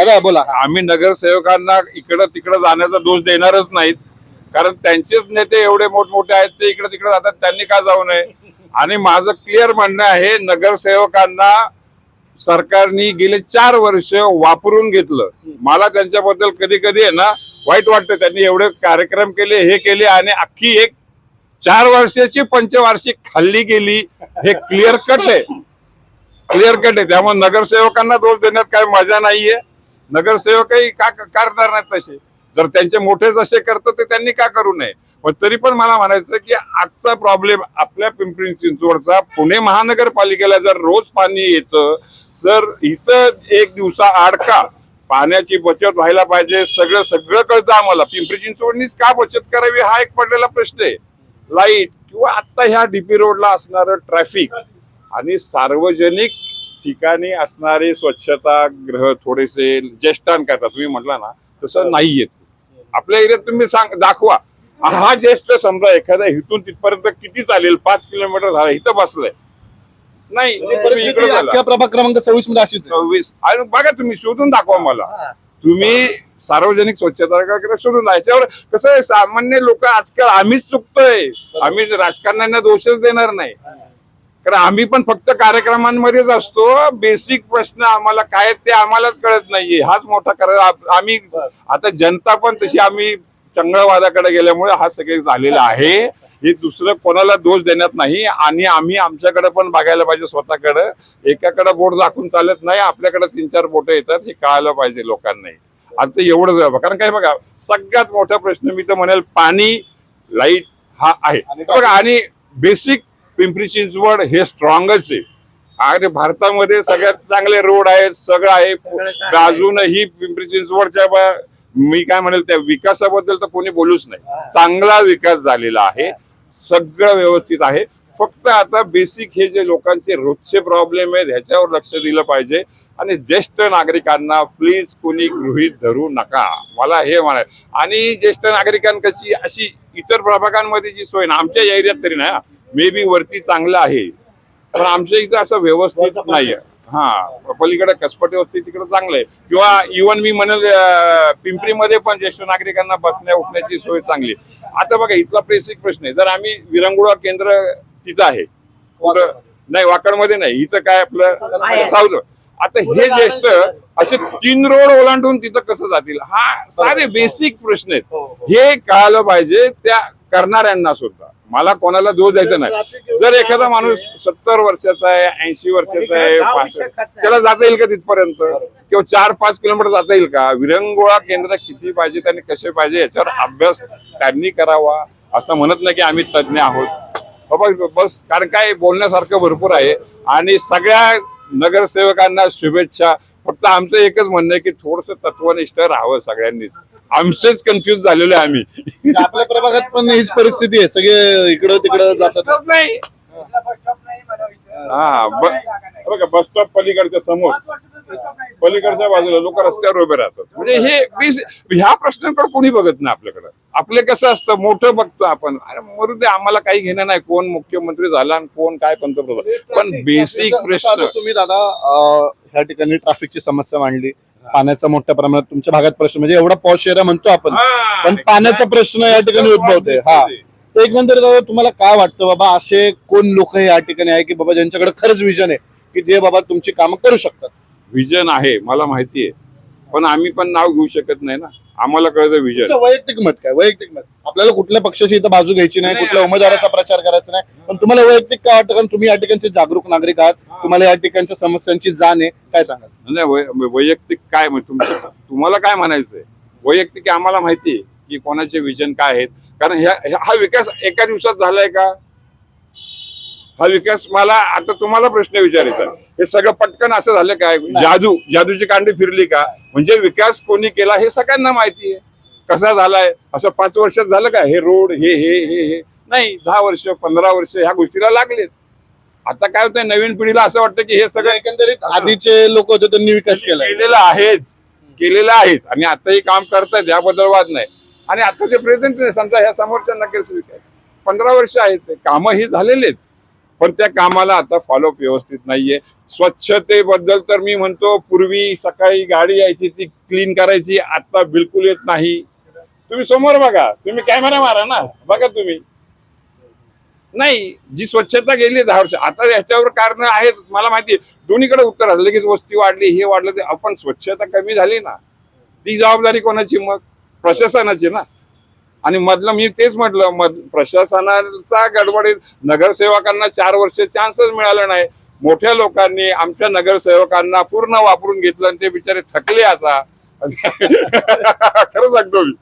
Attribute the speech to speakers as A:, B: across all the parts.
A: दादा बोला.
B: आम्ही नगरसेवकांना इकडं तिकडं जाण्याचा दोष देणारच नाहीत. कारण त्यांचेच नेते एवढे मोठमोठे आहेत ते इकडे तिकडे जातात त्यांनी का जाऊ नये? आणि माझं क्लिअर म्हणणं आहे नगरसेवकांना सरकारने गेले चार वर्ष वापरून घेतलं. मला त्यांच्याबद्दल कधी कधी आहे ना वाईट वाटतं. त्यांनी एवढे कार्यक्रम केले हे केले आणि अख्खी एक चार वर्षाची पंचवार्षिक खाल्ली गेली हे क्लिअर कट आहे. क्लिअर कट आहे. त्यामुळे नगरसेवकांना दोष देण्यात काय मजा नाहीये. नगरसेवकही का करणार नाहीत तसे. जर त्यांचे मोठे जसे करतात ते त्यांनी का करू नये? पण तरी पण मला म्हणायचं की आजचा प्रॉब्लेम आपल्या पिंपरी चिंचवडचा पुणे महानगरपालिकेला जर रोज पाणी येतं जर इथं एक दिवसा आडका पाण्याची बचत व्हायला पाहिजे सगळं सगळं कळतं आम्हाला. पिंपरी चिंचवडनीच का बचत करावी हा एक पडलेला प्रश्न आहे. लाइट किंवा आता ह्या डीपी रोडला असणारं ट्रॅफिक आणि सार्वजनिक ठिकाणी असणारे स्वच्छता ग्रह थोडेसे ज्येष्ठान करता तुम्ही म्हटला ना तसं नाहीये आपल्या एरियात तुम्ही सांग दाखवा. हा ज्येष्ठ समजा एखादा इथून तिथपर्यंत किती चालेल? पाच किलोमीटर झाला इथं बसलाय. नाही इकडे
A: अख्ख्या प्रभाग क्रमांक सव्वीसमध्ये आहे.
B: सव्वीस. आणि बघा तुम्ही शोधून दाखवा मला. तुम्ही सार्वजनिक स्वच्छता सोडून द्या. याच्यावर कसं आहे सामान्य लोक आजकाल आम्हीच चुकतोय. आम्ही राजकारण्यांना दोषच देणार नाही. कारण आम्ही पण फक्त कार्यक्रमांमध्येच असतो. बेसिक प्रश्न आम्हाला काय ते आम्हालाच कळत नाहीये. हाच मोठा कर आम्ही आता जनता पण तशी आम्ही चंगळवादाकडे गेल्यामुळे हा सगळे झालेला आहे. हे दुसरं कोणाला दोष देण्यात नाही आणि आम्ही आमच्याकडे पण बघायला पाहिजे स्वतःकडे. एकाकडे बोट दाखवून चालत नाही आपल्याकडे तीन चार बोट येतात हे कळायला पाहिजे लोकांनाही. आता एवढंच. कारण काय बघा सगळ्यात मोठा प्रश्न मी तर म्हणेल पाणी लाइट हा आहे. बघा आणि बेसिक पिंपरी चिंचवड हे स्ट्रॉंगच आहे. आणि भारतामध्ये सगळ्यात चांगले रोड आहेत सगळं आहे. अजूनही पिंपरी चिंचवडच्या मी काय म्हणेल त्या विकासाबद्दल तर कोणी बोलूच नाही. चांगला विकास झालेला आहे. सगळं व्यवस्थित आहे. फक्त आता बेसिक हे जे लोकांचे रोजचे प्रॉब्लेम आहेत ह्याच्यावर लक्ष दिलं पाहिजे. आणि ज्येष्ठ नागरिकांना प्लीज कोणी गृहीत धरू नका. मला हे म्हणाय आणि ज्येष्ठ नागरिकांकशी अशी इतर प्रभागांमध्ये जी सोय ना आमच्या एरियात तरी नाही मे बी वरती चांगलं आहे. पण आमच्या इथं असं व्यवस्थित नाहीये. हा पलीकडे कसपटे वस्ती तिकडे चांगलं आहे. किंवा इवन मी म्हणेल पिंपरीमध्ये पण ज्येष्ठ नागरिकांना बसण्या उठण्याची सोय चांगली. आता बघा इथला बेसिक प्रश्न आहे. जर आम्ही विरंगुळा केंद्र तिथं आहे नाही वाकडमध्ये नाही. इथं काय आपलं? साऊथ. आता हे ज्येष्ठ असे तीन रोड ओलांडून तिथं कसं जातील? हा सारे बेसिक प्रश्न आहेत. हे कळालं पाहिजे त्या करणाऱ्यांना सुद्धा. मला कोणाला दोष द्यायचा नाही. जर एखादा माणूस सत्तर वर्षाचा आहे ऐंशी वर्षाचा आहे त्याला जाता येईल का तिथपर्यंत? किंवा चार पाच किलोमीटर जाता येईल का? विरंगुळा केंद्र किती पाहिजे आणि कसे पाहिजे याच्यावर अभ्यास त्यांनी करावा असं म्हणत नाही की आम्ही तज्ज्ञ आहोत. बाबा बस कारण काय बोलण्यासारखं भरपूर आहे. आणि सगळ्या नगरसेवकांना शुभेच्छा. फक्त आमचं एकच म्हणणं आहे की थोडस तत्वनिष्ठ राहावं सगळ्यांनीच. आमचेच कन्फ्युज झालेलो आहे आम्ही.
A: आपल्या प्रभागात पण हीच परिस्थिती आहे. सगळे इकडं तिकडं जातात.
B: नाही. हा बघा बस स्टॉप पलीकडच्या समोर. पलीकडच्या बाजूला लोक रस्त्यावर उभे राहतात. म्हणजे हे वीस- ह्या प्रश्नांकडे कोणी बघत नाही आपल्याकडे. आपले कसं असतं? मोठं बघतो आपण. अरे मरू दे आम्हाला काही घेणं नाही. कोण मुख्यमंत्री झाला आणि कोण काय पंतप्रधान? पण बेसिक प्रश्न
A: तुम्ही दादा ह्या ठिकाणी ट्रॅफिकची समस्या मांडली. पाण्याचा मोठ्या प्रमाणात तुमच्या भागात प्रश्न म्हणजे एवढा पॉश एरिया म्हणतो आपण. पण पाण्याचा प्रश्न या ठिकाणी उद्भवतोय. हा. एकंदरीत दादा तुम्हाला काय वाटतं? बाबा असे कोण लोक या ठिकाणी आहे की बाबा ज्यांच्याकडे खरंच विजन आहे की जे बाबा तुमची कामं करू शकतात?
B: विजन आहे मला माहिती आहे. पण आम्ही पण नाव घेऊ शकत नाही ना. आम्हाला कळतं विजन
A: तुमचं वैयक्तिक मत काय? वैयक्तिक मत. आपल्याला कुठल्या पक्षाची इथं बाजू घ्यायची नाही कुठल्या उमेदवाराचा प्रचार करायचा नाही. पण तुम्हाला वैयक्तिक काय वाटतं? कारण तुम्ही या ठिकाणचे जागरूक नागरिक आहात. तुम्हाला या ठिकाणच्या समस्यांची जाण आहे. काय सांगाल?
B: नाही वै- वैयक्तिक काय म्हण- तुमचं तुम्हाला काय म्हणायचंय? वैयक्तिक आम्हाला माहिती आहे की कोणाचे विजन काय आहेत. कारण ह्या ह्या- हा विकास एका दिवसात झालाय का? हा विकास मला आता तुम्हाला प्रश्न विचारायचा आहे. हे सगळं पटकन असं झालं काय? जादू जादूची कांडी फिरली का? म्हणजे विकास कोणी केला हे सगळ्यांना माहिती आहे. कसा झालाय? असं पाच वर्षात झालं का हे रोड हे हे हे हे. नाही दहा वर्ष पंधरा वर्ष ह्या गोष्टीला लागलेत. आता काय होतंय? नवीन पिढीला असं वाटतं की हे सगळं
A: सगळं एकंदरीत आधीचे लोक होते त्यांनी विकास केला.
B: केलेलं आहेच. केलेलं आहेच. आणि आताही काम करतायत याबद्दल वाद नाही. आणि आताचे प्रेझेंट समजा ह्या समोरच्या नगरसेविका आहेत. पंधरा वर्ष आहेत ते कामं ही झालेली आहेत. पण त्या कामाला आता फॉलोअप व्यवस्थित नाहीये. स्वच्छतेबद्दल तर मी म्हणतो पूर्वी सकाळी गाडी यायची ती क्लीन करायची आता बिलकुल येत नाही. तुम्ही समोर बघा तुम्ही कॅमेरा मारा ना बघा तुम्ही. नाही जी स्वच्छता गेली दहा वर्ष आता याच्यावर कारण आहेत मला माहिती दोन्हीकडे उत्तर असलं लगेच वस्ती वाढली हे वाढलं ते आपण स्वच्छता कमी झाली ना. ती जबाबदारी कोणाची मग? प्रशासनाची ना. आणि मधलं मी तेच म्हटलं मध प्रशासनाचा गडबडीत नगरसेवकांना चार वर्ष चान्सच मिळाला नाही. मोठ्या लोकांनी आमच्या नगरसेवकांना पूर्ण वापरून घेतलं आणि ते बिचारे थकले आता. खरं सांगतो मी.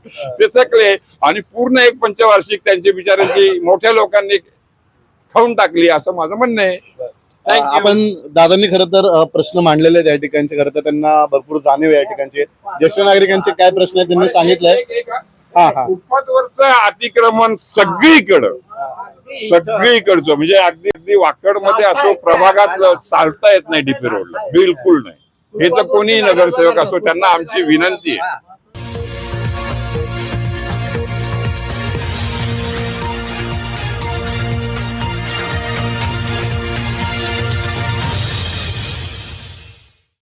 B: ते थकले आणि पूर्ण एक पंचवार्षिक त्यांची बिचाऱ्यांची मोठ्या लोकांनी खाऊन टाकली असं माझं म्हणणं आहे.
A: आपण दादांनी खरं तर प्रश्न मांडलेले आहेत या ठिकाणचे. खरं तर त्यांना भरपूर जाणीव या ठिकाणचे. ज्येष्ठ नागरिकांचे काय प्रश्न आहेत त्यांनी सांगितलंय.
B: फुटपाथवरचं अतिक्रमण सगळीकडं. सगळीकडचं. म्हणजे अगदी अगदी वाकडमध्ये असो प्रभागात चालता येत नाही डीपी रोडला बिलकुल नाही. हे तर कोणी नगरसेवक असो त्यांना आमची विनंती आहे.